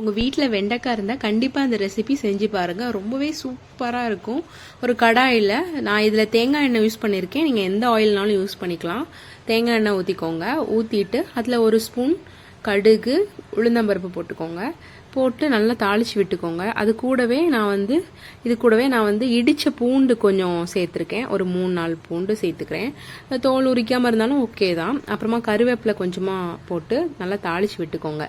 உங்கள் வீட்டில் வெண்டைக்காய் இருந்தால் கண்டிப்பாக அந்த ரெசிபி செஞ்சு பாருங்கள் ரொம்பவே சூப்பராக இருக்கும். ஒரு கடாயில் நான் இதில் தேங்காய் எண்ணெய் யூஸ் பண்ணியிருக்கேன் நீங்கள் எந்த ஆயில்னாலும் யூஸ் பண்ணிக்கலாம். தேங்காய் எண்ணெய் ஊற்றிக்கோங்க ஊற்றிட்டு அதில் ஒரு ஸ்பூன் கடுகு உளுந்தம்பருப்பு போட்டுக்கோங்க. போட்டு நல்லா தாளித்து விட்டுக்கோங்க. அது கூடவே நான் வந்து இது கூடவே நான் வந்து இடித்த பூண்டு கொஞ்சம் சேர்த்துருக்கேன். ஒரு மூணு நாலு பூண்டு சேர்த்துக்கிறேன். தோல் உரிக்காமல் இருந்தாலும் ஓகே தான். அப்புறமா கருவேப்பிலை கொஞ்சமாக போட்டு நல்லா தாளித்து விட்டுக்கோங்க.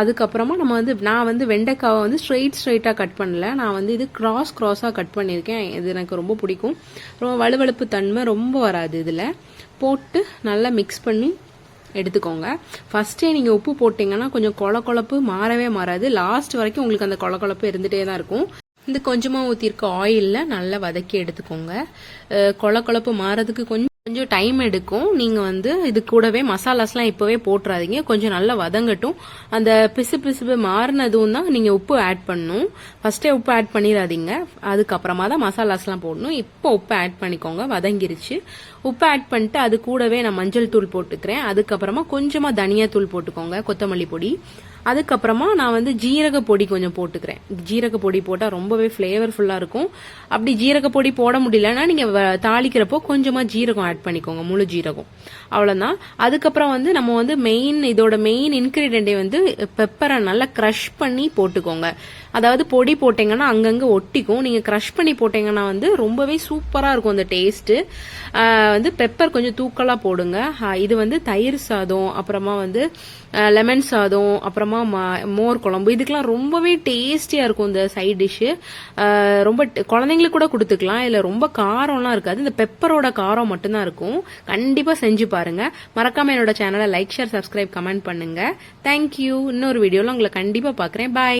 அதுக்கப்புறமா நம்ம வந்து நான் வந்து வெண்டைக்காவை வந்து ஸ்ட்ரெயிட் ஸ்ட்ரெயிட்டாக கட் பண்ணல. நான் வந்து இது கிராஸ் கிராஸாக கட் பண்ணியிருக்கேன். இது எனக்கு ரொம்ப பிடிக்கும். ரொம்ப வலுவழுப்பு தன்மை ரொம்ப வராது இதில். போட்டு நல்லா மிக்ஸ் பண்ணி எடுத்துக்கோங்க. ஃபஸ்ட்டே நீங்கள் உப்பு போட்டிங்கன்னா கொஞ்சம் கொல கொழப்பு மாறவே மாறாது. லாஸ்ட் வரைக்கும் உங்களுக்கு அந்த கொல கொழப்பு இருந்துகிட்டே தான் இருக்கும். இந்த கொஞ்சமாக ஊற்றிருக்க ஆயிலில் நல்லா வதக்கி எடுத்துக்கோங்க. கொல கொழப்பு மாறதுக்கு கொஞ்சம் கொஞ்சம் டைம் எடுக்கும். நீங்கள் வந்து இது கூடவே மசாலாஸ்லாம் இப்போவே போட்டுறாதீங்க. கொஞ்சம் நல்லா வதங்கட்டும். அந்த பிசு பிசுப்பு மாறினதும் தான் நீங்கள் உப்பு ஆட் பண்ணணும் ஃபஸ்ட்டே உப்பு ஆட் பண்ணிடாதீங்க. அதுக்கப்புறமா தான் மசாலாஸ்லாம் போடணும். இப்போ உப்பு ஆட் பண்ணிக்கோங்க. வதங்கிருச்சு. உப்பு ஆட் பண்ணிட்டு அது கூடவே நான் மஞ்சள் தூள் போட்டுக்கிறேன். அதுக்கப்புறமா கொஞ்சமாக தனியா தூள் போட்டுக்கோங்க. கொத்தமல்லி பொடி. அதுக்கப்புறமா நான் வந்து ஜீரக பொடி கொஞ்சம் போட்டுக்கிறேன். ஜீரக பொடி போட்டால் ரொம்பவே ஃப்ளேவர்ஃபுல்லாக இருக்கும். அப்படி ஜீரக பொடி போட முடியலன்னா நீங்கள் தாளிக்கிறப்போ கொஞ்சமாக ஜீரகம் ஆட் பண்ணிக்கோங்க முழு ஜீரகம். அவ்வளோதான் அதுக்கப்புறம் வந்து நம்ம வந்து மெயின் இதோட மெயின் இன்க்ரீடியண்டே வந்து பெப்பரை நல்லா க்ரஷ் பண்ணி போட்டுக்கோங்க. அதாவது பொடி போட்டிங்கன்னா அங்கங்கே ஒட்டிக்கும். நீங்கள் க்ரஷ் பண்ணி போட்டிங்கன்னா வந்து ரொம்பவே சூப்பராக இருக்கும் அந்த டேஸ்ட்டு வந்து பெப்பர் கொஞ்சம் தூக்கலாக போடுங்க. இது வந்து தயிர் சாதம் அப்புறமா வந்து லெமன் சாதம் அப்புறமா அப்புறமா மோர் குழம்பு. இதுக்கெல்லாம் ரொம்பவே டேஸ்டியாக இருக்கும் இந்த சைட் டிஷ்ஷு ரொம்ப குழந்தைங்களுக்கு கூட கொடுத்துக்கலாம். இதில் ரொம்ப காரம்லாம் இருக்காது. இந்த பெப்பரோட காரம் மட்டும்தான் இருக்கும். கண்டிப்பாக செஞ்சு பாருங்க. மறக்காம என்னோட சேனலை லைக் ஷேர் சப்ஸ்கிரைப் கமெண்ட் பண்ணுங்க. தேங்க்யூ இன்னொரு வீடியோவில் உங்களை கண்டிப்பாக பார்க்குறேன் பாய்